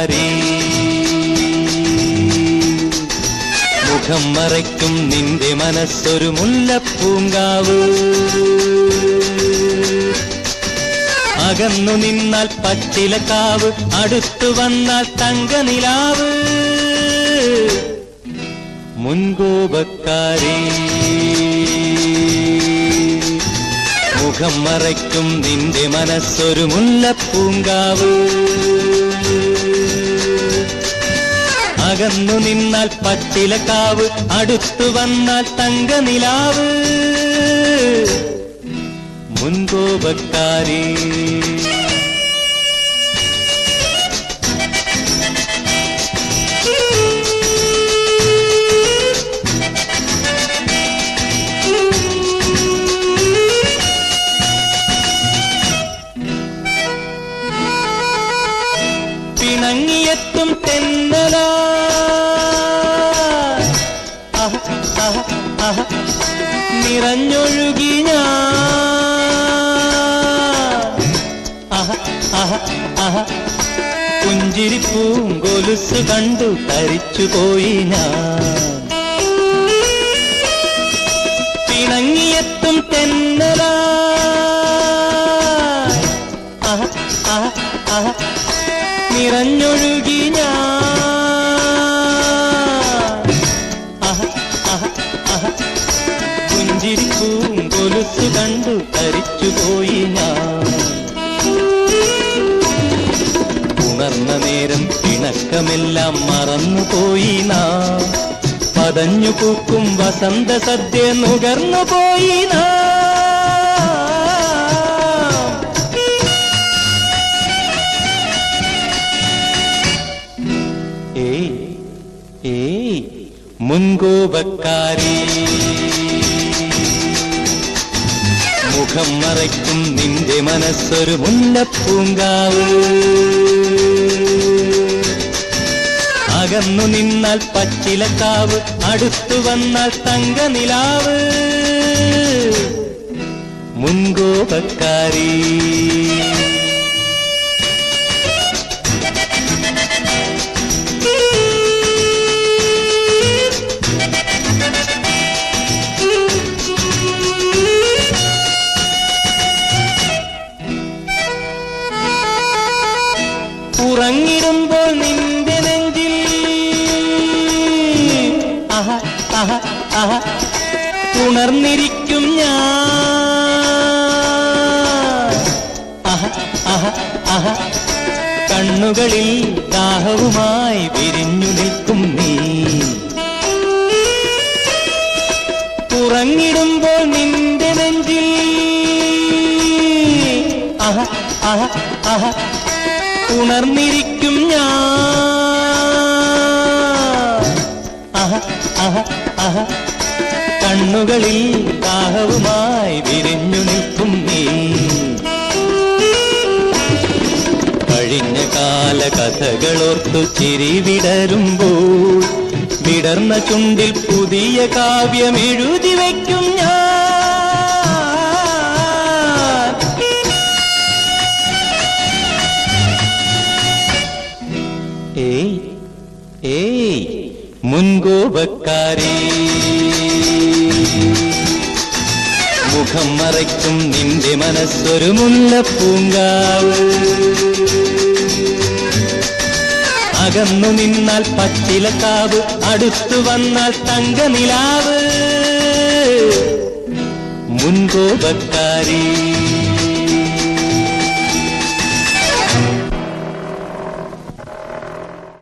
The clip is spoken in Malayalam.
ആരേ മുഖം മറയ്ക്കും നിന്റെ മനസ്സൊരു മുല്ലപ്പൂങ്കാവ്. അകന്നു നിന്നാൽ പച്ചിലക്കാവ് അടുത്തു വന്നാൽ തങ്കനിലാവ്. മുൻകോപക്കാരേ. മുഖം മറയ്ക്കും നിന്റെ മനസ്സൊരു മുല്ലപ്പൂങ്കാവ്. അകന്നു നിന്നാൽ പട്ടിലക്കാവ് അടുത്തു വന്നാൽ തങ്കനിലാവ്. മുൻകോപക്കാരി. ആഹ, പൂങ്കൊലുസ് കണ്ടു തരിച്ചുപോയി ഞാൻ. പിണങ്ങിയെത്തും തെന്നല. നിറഞ്ഞൊഴുകി ഞാൻ. പുഞ്ചിരി പൂങ്കൊലുസ് കണ്ടു തരിച്ചുപോയി ഞാൻ. പിണക്കമെല്ലാം മറന്നുപോയി നാം. പതഞ്ഞു പൂക്കും വസന്ത സദ്യ നുകർന്നു പോയി ഏയ് ഏയ് മുൻകോപക്കാരി. മുഖം മറയ്ക്കും നിന്റെ മനസ്സൊരു മുല്ലപ്പൂങ്കാവ്. അകന്നു നിന്നാൽ പച്ചിലക്കാവ് അടുത്തു വന്നാൽ തങ്കനിലാവ്. മുൻകോപക്കാരി. ഉണർന്നിരിക്കും ഞാൻ. കണ്ണുകളിൽ ദാഹവുമായി വിരിഞ്ഞു നിൽക്കും നീ. ഉറങ്ങിടുമ്പോൾ നിന്റെ നെഞ്ചിൽ. അഹ അഹ അഹ ഉണർന്നിരിക്കും ഞാൻ. കണ്ണുകളിൽ ദാഹവുമായി വിരിഞ്ഞു നിൽക്കും നീ. കഴിഞ്ഞ കാല കഥകളോർത്തു ചിരി വിടരുമ്പോൾ വിടർന്ന ചുണ്ടിൽ പുതിയ കാവ്യം എഴുതി വയ്ക്കും മുൻകോപക്കാരി മുഖം മറയ്ക്കും നിന്റെ മനസ്സൊരു മുല്ലപ്പൂങ്കാവ്. അകന്നു നിന്നാൽ പച്ചിലക്കാവ് അടുത്തു വന്നാൽ തങ്കനിലാവ്. മുൻകോപക്കാരി